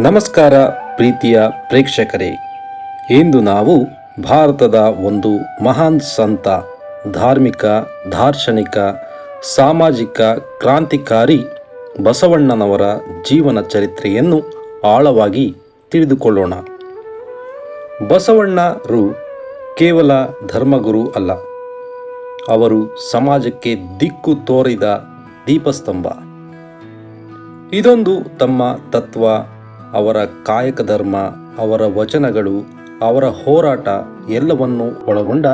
ನಮಸ್ಕಾರ ಪ್ರೀತಿಯ ಪ್ರೇಕ್ಷಕರೇ. ಇಂದು ನಾವು ಭಾರತದ ಒಂದು ಮಹಾನ್ ಸಂತ, ಧಾರ್ಮಿಕ, ದಾರ್ಶನಿಕ, ಸಾಮಾಜಿಕ ಕ್ರಾಂತಿಕಾರಿ ಬಸವಣ್ಣನವರ ಜೀವನ ಚರಿತ್ರೆಯನ್ನು ಆಳವಾಗಿ ತಿಳಿದುಕೊಳ್ಳೋಣ. ಬಸವಣ್ಣರು ಕೇವಲ ಧರ್ಮಗುರು ಅಲ್ಲ, ಅವರು ಸಮಾಜಕ್ಕೆ ದಿಕ್ಕು ತೋರಿದ ದೀಪಸ್ತಂಭ. ಇದೊಂದು ತಮ್ಮ ತತ್ವ ಅವರ ಕಾಯಕ ಧರ್ಮ, ಅವರ ವಚನಗಳು, ಅವರ ಹೋರಾಟ ಎಲ್ಲವನ್ನು ಒಳಗೊಂಡ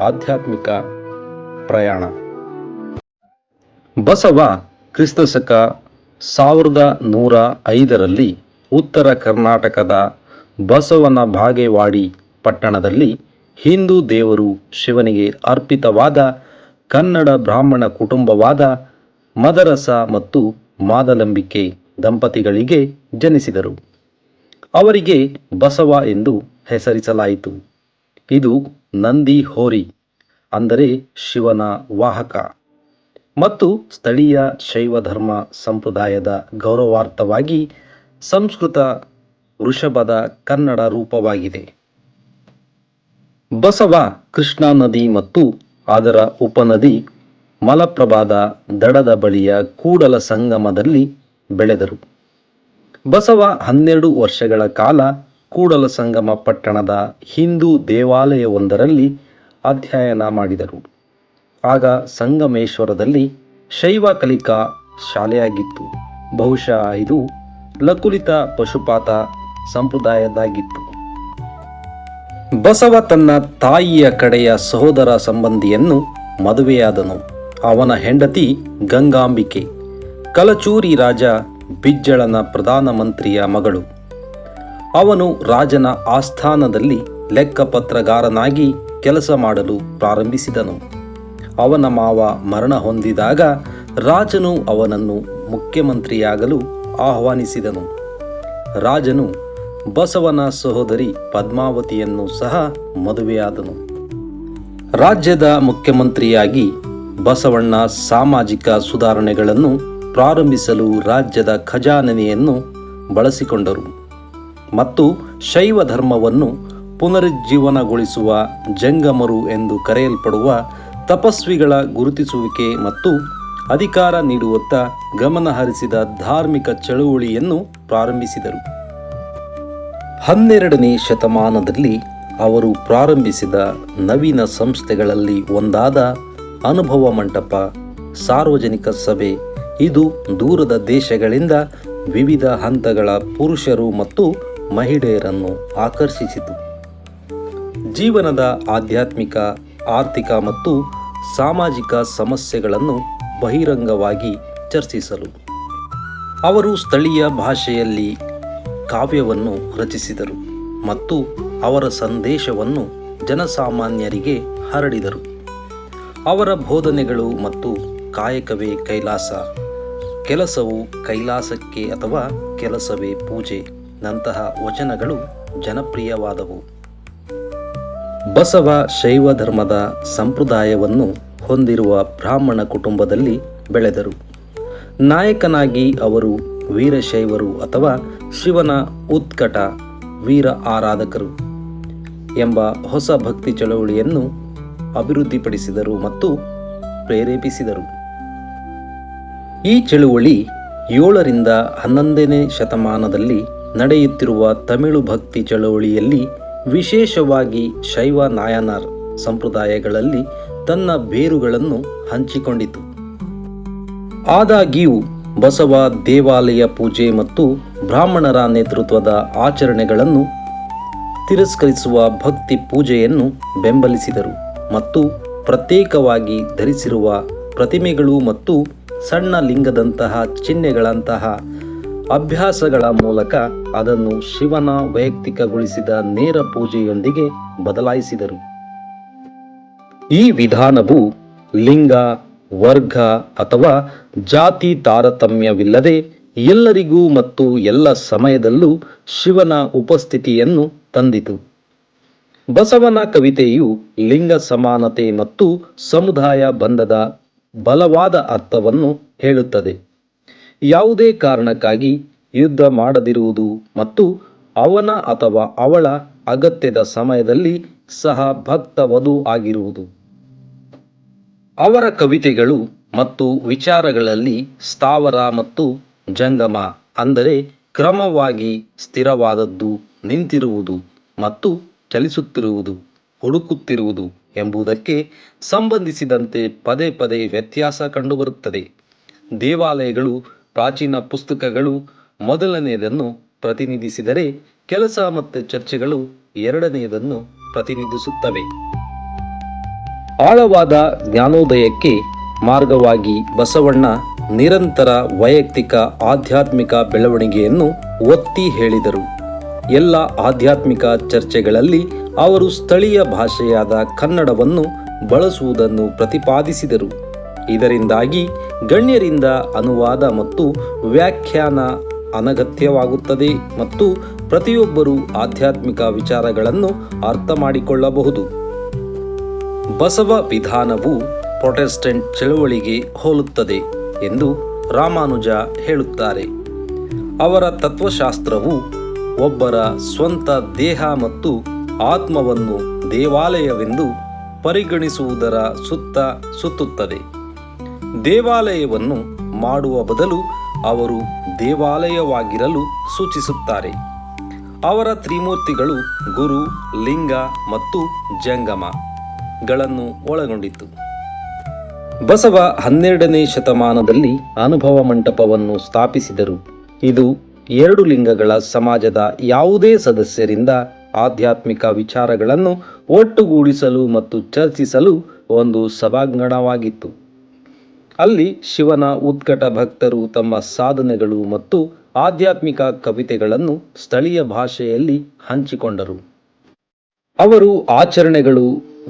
ಆಧ್ಯಾತ್ಮಿಕ ಪ್ರಯಾಣ. ಬಸವ ಕ್ರಿಸ್ತಶಕ ಸಾವಿರದ ನೂರ ಐದರಲ್ಲಿ ಉತ್ತರ ಕರ್ನಾಟಕದ ಬಸವನ ಬಾಗೇವಾಡಿ ಪಟ್ಟಣದಲ್ಲಿ ಹಿಂದೂ ದೇವರು ಶಿವನಿಗೆ ಅರ್ಪಿತವಾದ ಕನ್ನಡ ಬ್ರಾಹ್ಮಣ ಕುಟುಂಬವಾದ ಮದರಸ ಮತ್ತು ಮಾದಲಂಬಿಕೆ ದಂಪತಿಗಳಿಗೆ ಜನಿಸಿದರು. ಅವರಿಗೆ ಬಸವ ಎಂದು ಹೆಸರಿಸಲಾಯಿತು. ಇದು ನಂದಿ ಹೋರಿ, ಅಂದರೆ ಶಿವನ ವಾಹಕ, ಮತ್ತು ಸ್ಥಳೀಯ ಶೈವ ಧರ್ಮ ಸಂಪ್ರದಾಯದ ಗೌರವಾರ್ಥವಾಗಿ ಸಂಸ್ಕೃತ ವೃಷಭದ ಕನ್ನಡ ರೂಪವಾಗಿದೆ. ಬಸವ ಕೃಷ್ಣಾ ನದಿ ಮತ್ತು ಅದರ ಉಪನದಿ ಮಲಪ್ರಭಾದ ದಡದ ಬಳಿಯ ಕೂಡಲ ಸಂಗಮದಲ್ಲಿ ಬೆಳೆದರು. ಬಸವ ಹನ್ನೆರಡು ವರ್ಷಗಳ ಕಾಲ ಕೂಡಲ ಸಂಗಮ ಪಟ್ಟಣದ ಹಿಂದೂ ದೇವಾಲಯವೊಂದರಲ್ಲಿ ಅಧ್ಯಯನ ಮಾಡಿದರು. ಆಗ ಸಂಗಮೇಶ್ವರದಲ್ಲಿ ಶೈವ ಕಲಿಕಾ ಶಾಲೆಯಾಗಿತ್ತು. ಬಹುಶಃ ಇದು ಲಕುಲಿತ ಪಶುಪಾತ ಸಂಪ್ರದಾಯದಾಗಿತ್ತು ಬಸವ ತನ್ನ ತಾಯಿಯ ಕಡೆಯ ಸಹೋದರ ಸಂಬಂಧಿಯನ್ನು ಮದುವೆಯಾದನು. ಅವನ ಹೆಂಡತಿ ಗಂಗಾಂಬಿಕೆ. ಕಲಚೂರಿ ರಾಜ ಬಿಜ್ಜಳನ ಪ್ರಧಾನಮಂತ್ರಿಯ ಮಗಳು. ಅವನು ರಾಜನ ಆಸ್ಥಾನದಲ್ಲಿ ಲೆಕ್ಕಪತ್ರಗಾರನಾಗಿ ಕೆಲಸ ಮಾಡಲು ಪ್ರಾರಂಭಿಸಿದನು. ಅವನ ಮಾವ ಮರಣ ಹೊಂದಿದಾಗ ರಾಜನು ಅವನನ್ನು ಮುಖ್ಯಮಂತ್ರಿಯಾಗಲು ಆಹ್ವಾನಿಸಿದನು. ರಾಜನು ಬಸವನ ಸಹೋದರಿ ಪದ್ಮಾವತಿಯನ್ನು ಸಹ ಮದುವೆಯಾದನು. ರಾಜ್ಯದ ಮುಖ್ಯಮಂತ್ರಿಯಾಗಿ ಬಸವಣ್ಣ ಸಾಮಾಜಿಕ ಸುಧಾರಣೆಗಳನ್ನು ಪ್ರಾರಂಭಿಸಲು ರಾಜ್ಯದ ಖಜಾನೆಯನ್ನು ಬಳಸಿಕೊಂಡರು ಮತ್ತು ಶೈವ ಧರ್ಮವನ್ನು ಪುನರುಜ್ಜೀವನಗೊಳಿಸುವ ಜಂಗಮರು ಎಂದು ಕರೆಯಲ್ಪಡುವ ತಪಸ್ವಿಗಳ ಗುರುತಿಸುವಿಕೆ ಮತ್ತು ಅಧಿಕಾರ ನೀಡುವತ್ತ ಗಮನಹರಿಸಿದ ಧಾರ್ಮಿಕ ಚಳುವಳಿಯನ್ನು ಪ್ರಾರಂಭಿಸಿದರು. ಹನ್ನೆರಡನೇ ಶತಮಾನದಲ್ಲಿ ಅವರು ಪ್ರಾರಂಭಿಸಿದ ನವೀನ ಸಂಸ್ಥೆಗಳಲ್ಲಿ ಒಂದಾದ ಅನುಭವ ಮಂಟಪ, ಸಾರ್ವಜನಿಕ ಸಭೆ ಇದು ದೂರದ ದೇಶಗಳಿಂದ ವಿವಿಧ ಹಂತಗಳ ಪುರುಷರು ಮತ್ತು ಮಹಿಳೆಯರನ್ನು ಆಕರ್ಷಿಸಿತು. ಜೀವನದ ಆಧ್ಯಾತ್ಮಿಕ, ಆರ್ಥಿಕ ಮತ್ತು ಸಾಮಾಜಿಕ ಸಮಸ್ಯೆಗಳನ್ನು ಬಹಿರಂಗವಾಗಿ ಚರ್ಚಿಸಲು. ಅವರು ಸ್ಥಳೀಯ ಭಾಷೆಯಲ್ಲಿ ಕಾವ್ಯವನ್ನು ರಚಿಸಿದರು ಮತ್ತು ಅವರ ಸಂದೇಶವನ್ನು ಜನಸಾಮಾನ್ಯರಿಗೆ ಹರಡಿದರು. ಅವರ ಬೋಧನೆಗಳು ಮತ್ತು ಕಾಯಕವೇ ಕೈಲಾಸ. ಕೆಲಸವು ಕೈಲಾಸಕ್ಕೆ ಅಥವಾ ಕೆಲಸವೇ ಪೂಜೆ. ನಂತಹ ವಚನಗಳು ಜನಪ್ರಿಯವಾದವು. ಬಸವ ಶೈವ ಧರ್ಮದ ಸಂಪ್ರದಾಯವನ್ನು ಹೊಂದಿರುವ ಬ್ರಾಹ್ಮಣ ಕುಟುಂಬದಲ್ಲಿ ಬೆಳೆದರು. ನಾಯಕನಾಗಿ ಅವರು ವೀರಶೈವರು ಅಥವಾ ಶಿವನ ಉತ್ಕಟ ವೀರ ಆರಾಧಕರು ಎಂಬ ಹೊಸ ಭಕ್ತಿ ಚಳವಳಿಯನ್ನು ಅಭಿವೃದ್ಧಿಪಡಿಸಿದರು ಮತ್ತು ಪ್ರೇರೇಪಿಸಿದರು. ಈ ಚಳುವಳಿ ಏಳರಿಂದ ಹನ್ನೊಂದನೇ ಶತಮಾನದಲ್ಲಿ ನಡೆಯುತ್ತಿರುವ ತಮಿಳು ಭಕ್ತಿ ಚಳವಳಿಯಲ್ಲಿ ವಿಶೇಷವಾಗಿ ಶೈವ ನಾಯನಾರ್ ಸಂಪ್ರದಾಯಗಳಲ್ಲಿ ತನ್ನ ಬೇರುಗಳನ್ನು ಹಂಚಿಕೊಂಡಿತು. ಆದಾಗ್ಯೂ, ಬಸವ ದೇವಾಲಯ ಪೂಜೆ ಮತ್ತು ಬ್ರಾಹ್ಮಣರ ನೇತೃತ್ವದ ಆಚರಣೆಗಳನ್ನು ತಿರಸ್ಕರಿಸುವ ಭಕ್ತಿ ಪೂಜೆಯನ್ನು ಬೆಂಬಲಿಸಿದರು ಮತ್ತು ಪ್ರತ್ಯೇಕವಾಗಿ ಧರಿಸಿರುವ ಪ್ರತಿಮೆಗಳು ಮತ್ತು ಸಣ್ಣ ಲಿಂಗದಂತಹ ಚಿಹ್ನೆಗಳಂತಹ ಅಭ್ಯಾಸಗಳ ಮೂಲಕ ಅದನ್ನು ಶಿವನ ವೈಯಕ್ತಿಕಗೊಳಿಸಿದ ನೇರ ಪೂಜೆಯೊಂದಿಗೆ ಬದಲಾಯಿಸಿದರು. ಈ ವಿಧಾನವು ಲಿಂಗ, ವರ್ಗ ಅಥವಾ ಜಾತಿ ತಾರತಮ್ಯವಿಲ್ಲದೆ ಎಲ್ಲರಿಗೂ ಮತ್ತು ಎಲ್ಲ ಸಮಯದಲ್ಲೂ ಶಿವನ ಉಪಸ್ಥಿತಿಯನ್ನು ತಂದಿತು. ಬಸವನ ಕವಿತೆಯು ಲಿಂಗ ಸಮಾನತೆ ಮತ್ತು ಸಮುದಾಯ ಬಂಧದ ಬಲವಾದ ಅರ್ಥವನ್ನು ಹೇಳುತ್ತದೆ. ಯಾವುದೇ ಕಾರಣಕ್ಕಾಗಿ ಯುದ್ಧ ಮಾಡದಿರುವುದು ಮತ್ತು ಅವನ ಅಥವಾ ಅವಳ ಅಗತ್ಯದ ಸಮಯದಲ್ಲಿ ಸಹ ಭಕ್ತ ವಧು ಆಗಿರುವುದು. ಅವರ ಕವಿತೆಗಳು ಮತ್ತು ವಿಚಾರಗಳಲ್ಲಿ ಸ್ಥಾವರ ಮತ್ತು ಜಂಗಮ ಅಂದರೆ ಕ್ರಮವಾಗಿ ಸ್ಥಿರವಾದದ್ದು ನಿಂತಿರುವುದು ಮತ್ತು ಚಲಿಸುತ್ತಿರುವುದು, ಹುಡುಕುತ್ತಿರುವುದು. ಎಂಬುದಕ್ಕೆ ಸಂಬಂಧಿಸಿದಂತೆ ಪದೇ ಪದೇ ವ್ಯತ್ಯಾಸ ಕಂಡುಬರುತ್ತದೆ. ದೇವಾಲಯಗಳು, ಪ್ರಾಚೀನ ಪುಸ್ತಕಗಳು ಮೊದಲನೆಯದನ್ನು ಪ್ರತಿನಿಧಿಸಿದರೆ ಕೆಲಸ ಮತ್ತು ಚರ್ಚೆಗಳು ಎರಡನೆಯದನ್ನು ಪ್ರತಿನಿಧಿಸುತ್ತವೆ. ಆಳವಾದ ಜ್ಞಾನೋದಯಕ್ಕೆ ಮಾರ್ಗವಾಗಿ ಬಸವಣ್ಣ ನಿರಂತರ ವೈಯಕ್ತಿಕ ಆಧ್ಯಾತ್ಮಿಕ ಬೆಳವಣಿಗೆಯನ್ನು ಒತ್ತಿ ಹೇಳಿದರು. ಎಲ್ಲ ಆಧ್ಯಾತ್ಮಿಕ ಚರ್ಚೆಗಳಲ್ಲಿ ಅವರು ಸ್ಥಳೀಯ ಭಾಷೆಯಾದ ಕನ್ನಡವನ್ನು ಬಳಸುವುದನ್ನು ಪ್ರತಿಪಾದಿಸಿದರು. ಇದರಿಂದಾಗಿ ಗಣ್ಯರಿಂದ ಅನುವಾದ ಮತ್ತು ವ್ಯಾಖ್ಯಾನ ಅನಗತ್ಯವಾಗುತ್ತದೆ ಮತ್ತು ಪ್ರತಿಯೊಬ್ಬರೂ ಆಧ್ಯಾತ್ಮಿಕ ವಿಚಾರಗಳನ್ನು ಅರ್ಥ ಮಾಡಿಕೊಳ್ಳಬಹುದು. ಬಸವ ವಿಧಾನವು ಪ್ರೊಟೆಸ್ಟೆಂಟ್ ಚಳುವಳಿಗೆ ಹೋಲುತ್ತದೆ ಎಂದು ರಾಮಾನುಜ ಹೇಳುತ್ತಾರೆ. ಅವರ ತತ್ವಶಾಸ್ತ್ರವು ಒಬ್ಬರ ಸ್ವಂತ ದೇಹ ಮತ್ತು ಆತ್ಮವನ್ನು ದೇವಾಲಯವೆಂದು ಪರಿಗಣಿಸುವುದರ ಸುತ್ತ ಸುತ್ತುತ್ತದೆ. ದೇವಾಲಯವನ್ನು ಮಾಡುವ ಬದಲು ಅವರು ದೇವಾಲಯವಾಗಿರಲು ಸೂಚಿಸುತ್ತಾರೆ. ಅವರ ತ್ರಿಮೂರ್ತಿಗಳು ಗುರು, ಲಿಂಗ ಮತ್ತು ಜಂಗಮ ಗಳನ್ನು ಒಳಗೊಂಡಿತ್ತು ಬಸವ ಹನ್ನೆರಡನೇ ಶತಮಾನದಲ್ಲಿ ಅನುಭವ ಮಂಟಪವನ್ನು ಸ್ಥಾಪಿಸಿದರು. ಇದು ಎರಡು ಲಿಂಗಗಳ ಸಮಾಜದ ಯಾವುದೇ ಸದಸ್ಯರಿಂದ ಆಧ್ಯಾತ್ಮಿಕ ವಿಚಾರಗಳನ್ನು ಒಟ್ಟುಗೂಡಿಸಲು ಮತ್ತು ಚರ್ಚಿಸಲು ಒಂದು ಸಭಾಂಗಣವಾಗಿತ್ತು. ಅಲ್ಲಿ ಶಿವನ ಉತ್ಕಟ ಭಕ್ತರು ತಮ್ಮ ಸಾಧನೆಗಳು ಮತ್ತು ಆಧ್ಯಾತ್ಮಿಕ ಕವಿತೆಗಳನ್ನು ಸ್ಥಳೀಯ ಭಾಷೆಯಲ್ಲಿ ಹಂಚಿಕೊಂಡರು. ಅವರು ಆಚರಣೆಗಳು,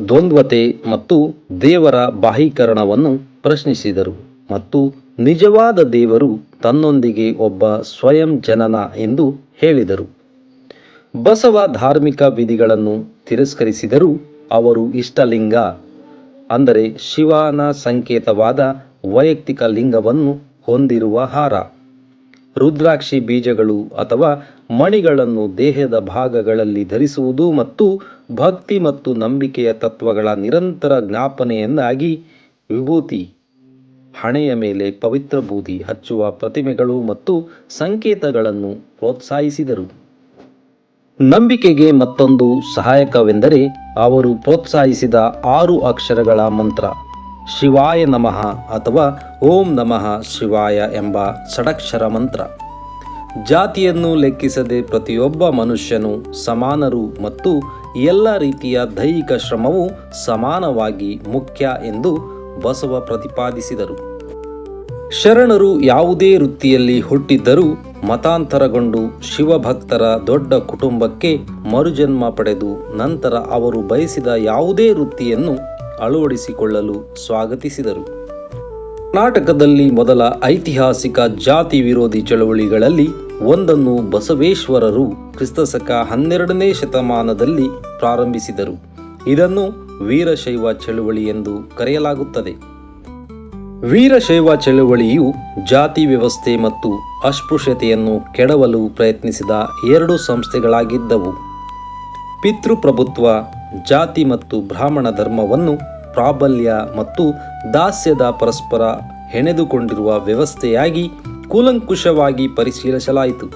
ದ್ವಂದ್ವತೆ ಮತ್ತು ದೇವರ ಬಾಹೀಕರಣವನ್ನು ಪ್ರಶ್ನಿಸಿದರು ಮತ್ತು ನಿಜವಾದ ದೇವರು ತನ್ನೊಂದಿಗೆ ಒಬ್ಬ ಸ್ವಯಂ ಜನನ ಎಂದು ಹೇಳಿದರು. ಬಸವ ಧಾರ್ಮಿಕ ವಿಧಿಗಳನ್ನು ತಿರಸ್ಕರಿಸಿದರೂ ಅವರು ಇಷ್ಟಲಿಂಗ, ಅಂದರೆ ಶಿವನ ಸಂಕೇತವಾದ ವೈಯಕ್ತಿಕ ಲಿಂಗವನ್ನು ಹೊಂದಿರುವ ಹಾರ. ರುದ್ರಾಕ್ಷಿ ಬೀಜಗಳು ಅಥವಾ ಮಣಿಗಳನ್ನು ದೇಹದ ಭಾಗಗಳಲ್ಲಿ ಧರಿಸುವುದು ಮತ್ತು ಭಕ್ತಿ ಮತ್ತು ನಂಬಿಕೆಯ ತತ್ವಗಳ ನಿರಂತರ ಜ್ಞಾಪನೆಯನ್ನಾಗಿ ವಿಭೂತಿ ಹಣೆಯ ಮೇಲೆ ಪವಿತ್ರ ಬೂದಿ ಹಚ್ಚುವ ಪ್ರತಿಮೆಗಳು ಮತ್ತು ಸಂಕೇತಗಳನ್ನು ಪ್ರೋತ್ಸಾಹಿಸಿದರು. ನಂಬಿಕೆಗೆ ಮತ್ತೊಂದು ಸಹಾಯಕವೆಂದರೆ ಅವರು ಪ್ರೋತ್ಸಾಹಿಸಿದ ಆರು ಅಕ್ಷರಗಳ ಮಂತ್ರ. ಶಿವಾಯ ನಮಃ ಅಥವಾ ಓಂ ನಮಃ ಶಿವಾಯ ಎಂಬ ಷಡಕ್ಷರ ಮಂತ್ರ. ಜಾತಿಯನ್ನು ಲೆಕ್ಕಿಸದೆ ಪ್ರತಿಯೊಬ್ಬ ಮನುಷ್ಯನು ಸಮಾನರು ಮತ್ತು ಎಲ್ಲ ರೀತಿಯ ದೈಹಿಕ ಶ್ರಮವು ಸಮಾನವಾಗಿ ಮುಖ್ಯ ಎಂದು ಬಸವ ಪ್ರತಿಪಾದಿಸಿದರು. ಶರಣರು ಯಾವುದೇ ವೃತ್ತಿಯಲ್ಲಿ ಹುಟ್ಟಿದ್ದರೂ ಮತಾಂತರಗೊಂಡು ಶಿವಭಕ್ತರ ದೊಡ್ಡ ಕುಟುಂಬಕ್ಕೆ ಮರುಜನ್ಮ ಪಡೆದು ನಂತರ ಅವರು ಬಯಸಿದ ಯಾವುದೇ ವೃತ್ತಿಯನ್ನು ಅಳವಡಿಸಿಕೊಳ್ಳಲು ಸ್ವಾಗತಿಸಿದರು. ಕರ್ನಾಟಕದಲ್ಲಿ ಮೊದಲ ಐತಿಹಾಸಿಕ ಜಾತಿ ವಿರೋಧಿ ಚಳವಳಿಗಳಲ್ಲಿ ಒಂದನ್ನು ಬಸವೇಶ್ವರರು ಕ್ರಿಸ್ತಶಕ ಹನ್ನೆರಡನೇ ಶತಮಾನದಲ್ಲಿ ಪ್ರಾರಂಭಿಸಿದರು. ಇದನ್ನು ವೀರಶೈವ ಚಳುವಳಿ ಎಂದು ಕರೆಯಲಾಗುತ್ತದೆ. ವೀರಶೈವ ಚಳುವಳಿಯು ಜಾತಿ ವ್ಯವಸ್ಥೆ ಮತ್ತು ಅಸ್ಪೃಶ್ಯತೆಯನ್ನು ಕೆಡವಲು ಪ್ರಯತ್ನಿಸಿದ ಎರಡು ಸಂಸ್ಥೆಗಳಾಗಿದ್ದವು. ಪಿತೃಪ್ರಭುತ್ವ, ಜಾತಿ ಮತ್ತು ಬ್ರಾಹ್ಮಣ ಧರ್ಮವನ್ನು ಪ್ರಾಬಲ್ಯ ಮತ್ತು ದಾಸ್ಯದ ಪರಸ್ಪರ ಹೆಣೆದುಕೊಂಡಿರುವ ವ್ಯವಸ್ಥೆಯಾಗಿ ಕೂಲಂಕುಷವಾಗಿ ಪರಿಶೀಲಿಸಲಾಯಿತು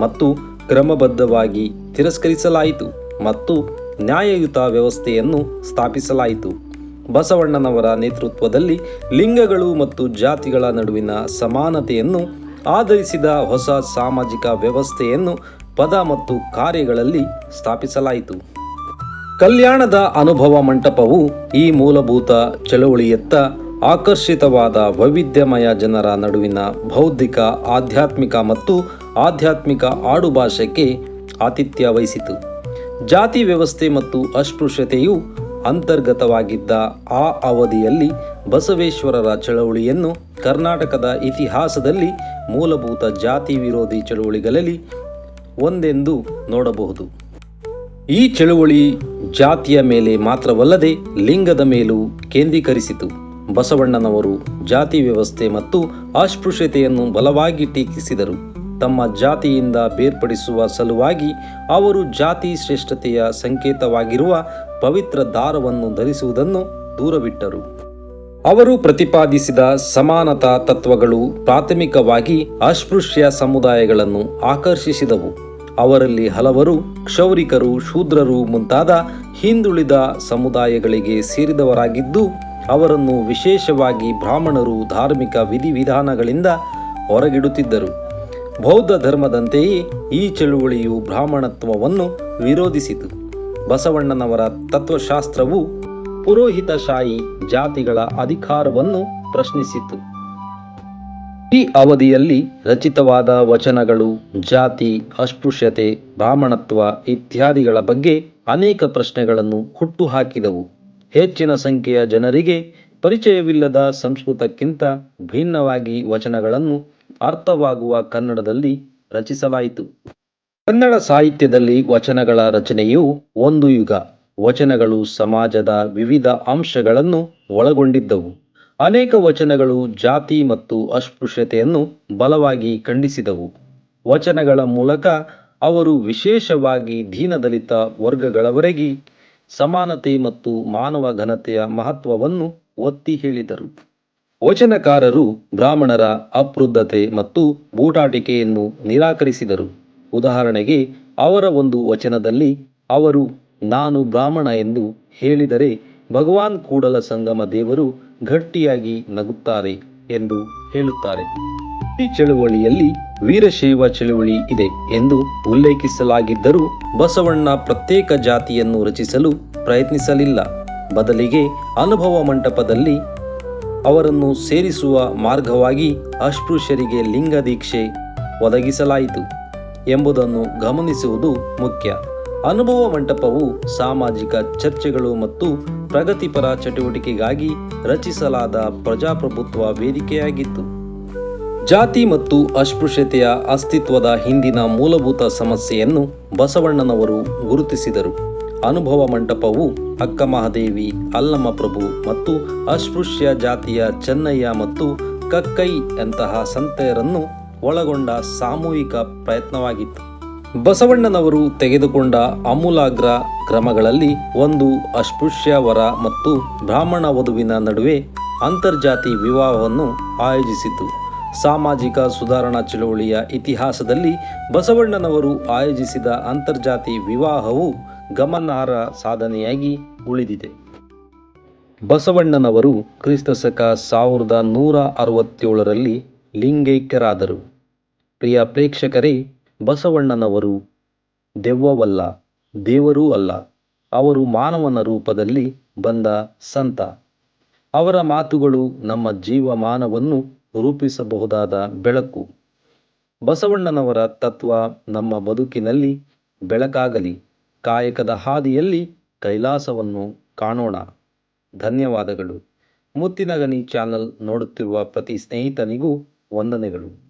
ಮತ್ತು ಕ್ರಮಬದ್ಧವಾಗಿ ತಿರಸ್ಕರಿಸಲಾಯಿತು ಮತ್ತು ನ್ಯಾಯಯುತ ವ್ಯವಸ್ಥೆಯನ್ನು ಸ್ಥಾಪಿಸಲಾಯಿತು. ಬಸವಣ್ಣನವರ ನೇತೃತ್ವದಲ್ಲಿ ಲಿಂಗಗಳು ಮತ್ತು ಜಾತಿಗಳ ನಡುವಿನ ಸಮಾನತೆಯನ್ನು ಆಧರಿಸಿದ ಹೊಸ ಸಾಮಾಜಿಕ ವ್ಯವಸ್ಥೆಯನ್ನು ಪದ ಮತ್ತು ಕಾರ್ಯಗಳಲ್ಲಿ ಸ್ಥಾಪಿಸಲಾಯಿತು. ಕಲ್ಯಾಣದ ಅನುಭವ ಮಂಟಪವು ಈ ಮೂಲಭೂತ ಚಳುವಳಿಯತ್ತ ಆಕರ್ಷಿತವಾದ ವೈವಿಧ್ಯಮಯ ಜನರ ನಡುವಿನ ಬೌದ್ಧಿಕ, ಆಧ್ಯಾತ್ಮಿಕ ಮತ್ತು ಆಧ್ಯಾತ್ಮಿಕ ಆಡುಭಾಷೆಗೆ ಆತಿಥ್ಯ ವಹಿಸಿತು. ಜಾತಿ ವ್ಯವಸ್ಥೆ ಮತ್ತು ಅಸ್ಪೃಶ್ಯತೆಯು ಅಂತರ್ಗತವಾಗಿದ್ದ ಆ ಅವಧಿಯಲ್ಲಿ ಬಸವೇಶ್ವರರ ಚಳವಳಿಯನ್ನು ಕರ್ನಾಟಕದ ಇತಿಹಾಸದಲ್ಲಿ ಮೂಲಭೂತ ಜಾತಿ ವಿರೋಧಿ ಚಳವಳಿಗಳಲ್ಲಿ ಒಂದೆಂದು ನೋಡಬಹುದು. ಈ ಚಳುವಳಿ ಜಾತಿಯ ಮೇಲೆ ಮಾತ್ರವಲ್ಲದೆ ಲಿಂಗದ ಮೇಲೂ ಕೇಂದ್ರೀಕರಿಸಿತು. ಬಸವಣ್ಣನವರು ಜಾತಿ ವ್ಯವಸ್ಥೆ ಮತ್ತು ಅಸ್ಪೃಶ್ಯತೆಯನ್ನು ಬಲವಾಗಿ ಟೀಕಿಸಿದರು. ತಮ್ಮ ಜಾತಿಯಿಂದ ಬೇರ್ಪಡಿಸುವ ಸಲುವಾಗಿ ಅವರು ಜಾತಿ ಶ್ರೇಷ್ಠತೆಯ ಸಂಕೇತವಾಗಿರುವ ಪವಿತ್ರ ದಾರವನ್ನು ಧರಿಸುವುದನ್ನು ದೂರವಿಟ್ಟರು. ಅವರು ಪ್ರತಿಪಾದಿಸಿದ ಸಮಾನತಾ ತತ್ವಗಳು ಪ್ರಾಥಮಿಕವಾಗಿ ಅಸ್ಪೃಶ್ಯ ಸಮುದಾಯಗಳನ್ನು ಆಕರ್ಷಿಸಿದವು. ಅವರಲ್ಲಿ ಹಲವರು ಕ್ಷೌರಿಕರು, ಶೂದ್ರರು ಮುಂತಾದ ಹಿಂದುಳಿದ ಸಮುದಾಯಗಳಿಗೆ ಸೇರಿದವರಾಗಿದ್ದು, ಅವರನ್ನು ವಿಶೇಷವಾಗಿ ಬ್ರಾಹ್ಮಣರು ಧಾರ್ಮಿಕ ವಿಧಿವಿಧಾನಗಳಿಂದ ಹೊರಗಿಡುತ್ತಿದ್ದರು. ಬೌದ್ಧ ಧರ್ಮದಂತೆಯೇ ಈ ಚಳುವಳಿಯು ಬ್ರಾಹ್ಮಣತ್ವವನ್ನು ವಿರೋಧಿಸಿತು. ಬಸವಣ್ಣನವರ ತತ್ವಶಾಸ್ತ್ರವು ಪುರೋಹಿತಶಾಹಿ ಜಾತಿಗಳ ಅಧಿಕಾರವನ್ನು ಪ್ರಶ್ನಿಸಿತು. ಈ ಅವಧಿಯಲ್ಲಿ ರಚಿತವಾದ ವಚನಗಳು, ಜಾತಿ, ಅಸ್ಪೃಶ್ಯತೆ, ಬ್ರಾಹ್ಮಣತ್ವ ಇತ್ಯಾದಿಗಳ ಬಗ್ಗೆ ಅನೇಕ ಪ್ರಶ್ನೆಗಳನ್ನು ಹುಟ್ಟುಹಾಕಿದವು ಹೆಚ್ಚಿನ ಸಂಖ್ಯೆಯ ಜನರಿಗೆ ಪರಿಚಯವಿಲ್ಲದ ಸಂಸ್ಕೃತಕ್ಕಿಂತ ಭಿನ್ನವಾಗಿ ವಚನಗಳನ್ನು ಅರ್ಥವಾಗುವ ಕನ್ನಡದಲ್ಲಿ ರಚಿಸಲಾಯಿತು. ಕನ್ನಡ ಸಾಹಿತ್ಯದಲ್ಲಿ ವಚನಗಳ ರಚನೆಯು ಒಂದು ಯುಗ. ವಚನಗಳು ಸಮಾಜದ ವಿವಿಧ ಅಂಶಗಳನ್ನು ಒಳಗೊಂಡಿದ್ದವು. ಅನೇಕ ವಚನಗಳು ಜಾತಿ ಮತ್ತು ಅಸ್ಪೃಶ್ಯತೆಯನ್ನು ಬಲವಾಗಿ ಖಂಡಿಸಿದವು. ವಚನಗಳ ಮೂಲಕ ಅವರು ವಿಶೇಷವಾಗಿ ದೀನದಲಿತ ವರ್ಗಗಳವರೆಗೆ ಸಮಾನತೆ ಮತ್ತು ಮಾನವ ಘನತೆಯ ಮಹತ್ವವನ್ನು ಒತ್ತಿ ಹೇಳಿದರು. ವಚನಕಾರರು ಬ್ರಾಹ್ಮಣರ ಅಪ್ರುದ್ಧತೆ ಮತ್ತು ಬೂಟಾಟಿಕೆಯನ್ನು ನಿರಾಕರಿಸಿದರು. ಉದಾಹರಣೆಗೆ, ಅವರ ಒಂದು ವಚನದಲ್ಲಿ, ಅವರು ನಾನು ಬ್ರಾಹ್ಮಣ ಎಂದು ಹೇಳಿದರೆ ಭಗವಾನ್ ಕೂಡಲ ಸಂಗಮ ದೇವರು ಗಟ್ಟಿಯಾಗಿ ನಗುತ್ತಾರೆ ಎಂದು ಹೇಳುತ್ತಾರೆ. ಈ ಚಳುವಳಿಯಲ್ಲಿ ವೀರಶೈವ ಚಳುವಳಿ ಇದೆ ಎಂದು ಉಲ್ಲೇಖಿಸಲಾಗಿದ್ದರೂ ಬಸವಣ್ಣ ಪ್ರತ್ಯೇಕ ಜಾತಿಯನ್ನು ರಚಿಸಲು ಪ್ರಯತ್ನಿಸಲಿಲ್ಲ. ಬದಲಿಗೆ ಅನುಭವ ಮಂಟಪದಲ್ಲಿ ಅವರನ್ನು ಸೇರಿಸುವ ಮಾರ್ಗವಾಗಿ ಅಸ್ಪೃಶ್ಯರಿಗೆ ಲಿಂಗ ದೀಕ್ಷೆ ಒದಗಿಸಲಾಯಿತು ಎಂಬುದನ್ನು ಗಮನಿಸುವುದು ಮುಖ್ಯ. ಅನುಭವ ಮಂಟಪವು ಸಾಮಾಜಿಕ ಚರ್ಚೆಗಳು ಮತ್ತು ಪ್ರಗತಿಪರ ಚಟುವಟಿಕೆಗಾಗಿ ರಚಿಸಲಾದ ಪ್ರಜಾಪ್ರಭುತ್ವ ವೇದಿಕೆಯಾಗಿತ್ತು. ಜಾತಿ ಮತ್ತು ಅಸ್ಪೃಶ್ಯತೆಯ ಅಸ್ತಿತ್ವದ ಹಿಂದಿನ ಮೂಲಭೂತ ಸಮಸ್ಯೆಯನ್ನು ಬಸವಣ್ಣನವರು ಗುರುತಿಸಿದರು. ಅನುಭವ ಮಂಟಪವು ಅಕ್ಕಮಹಾದೇವಿ ಅಲ್ಲಮ್ಮ ಪ್ರಭು ಮತ್ತು ಅಸ್ಪೃಶ್ಯ ಜಾತಿಯ ಚೆನ್ನಯ್ಯ ಮತ್ತು ಕಕ್ಕೈ ಅಂತಹ ಸಂತೆಯರನ್ನು ಒಳಗೊಂಡ ಸಾಮೂಹಿಕ ಪ್ರಯತ್ನವಾಗಿತ್ತು. ಬಸವಣ್ಣನವರು ತೆಗೆದುಕೊಂಡ ಅಮೂಲಾಗ್ರ ಕ್ರಮಗಳಲ್ಲಿ ಒಂದು ಅಸ್ಪೃಶ್ಯ ವರ ಮತ್ತು ಬ್ರಾಹ್ಮಣ ವಧುವಿನ ನಡುವೆ ಅಂತರ್ಜಾತಿ ವಿವಾಹವನ್ನು ಆಯೋಜಿಸಿತು. ಸಾಮಾಜಿಕ ಸುಧಾರಣಾ ಚಳುವಳಿಯ ಇತಿಹಾಸದಲ್ಲಿ ಬಸವಣ್ಣನವರು ಆಯೋಜಿಸಿದ ಅಂತರ್ಜಾತಿ ವಿವಾಹವು ಗಮನಾರ್ಹ ಸಾಧನೆಯಾಗಿ ಉಳಿದಿದೆ. ಬಸವಣ್ಣನವರು ಕ್ರಿಸ್ತಶಕ ಸಾವಿರದ ನೂರ ಅರವತ್ತೇಳರಲ್ಲಿ ಲಿಂಗೈಕ್ಯರಾದರು. ಪ್ರಿಯ ಪ್ರೇಕ್ಷಕರೇ, ಬಸವಣ್ಣನವರು ದೆವ್ವವಲ್ಲ, ದೇವರೂ ಅಲ್ಲ. ಅವರು ಮಾನವನ ರೂಪದಲ್ಲಿ ಬಂದ ಸಂತ. ಅವರ ಮಾತುಗಳು ನಮ್ಮ ಜೀವಮಾನವನ್ನು ರೂಪಿಸಬಹುದಾದ ಬೆಳಕು. ಬಸವಣ್ಣನವರ ತತ್ವ ನಮ್ಮ ಬದುಕಿನಲ್ಲಿ ಬೆಳಕಾಗಲಿ. ಕಾಯಕದ ಹಾದಿಯಲ್ಲಿ ಕೈಲಾಸವನ್ನು ಕಾಣೋಣ. ಧನ್ಯವಾದಗಳು. ಮುತ್ತಿನಗನಿ ಚಾನಲ್ ನೋಡುತ್ತಿರುವ ಪ್ರತಿ ಸ್ನೇಹಿತನಿಗೂ ವಂದನೆಗಳು.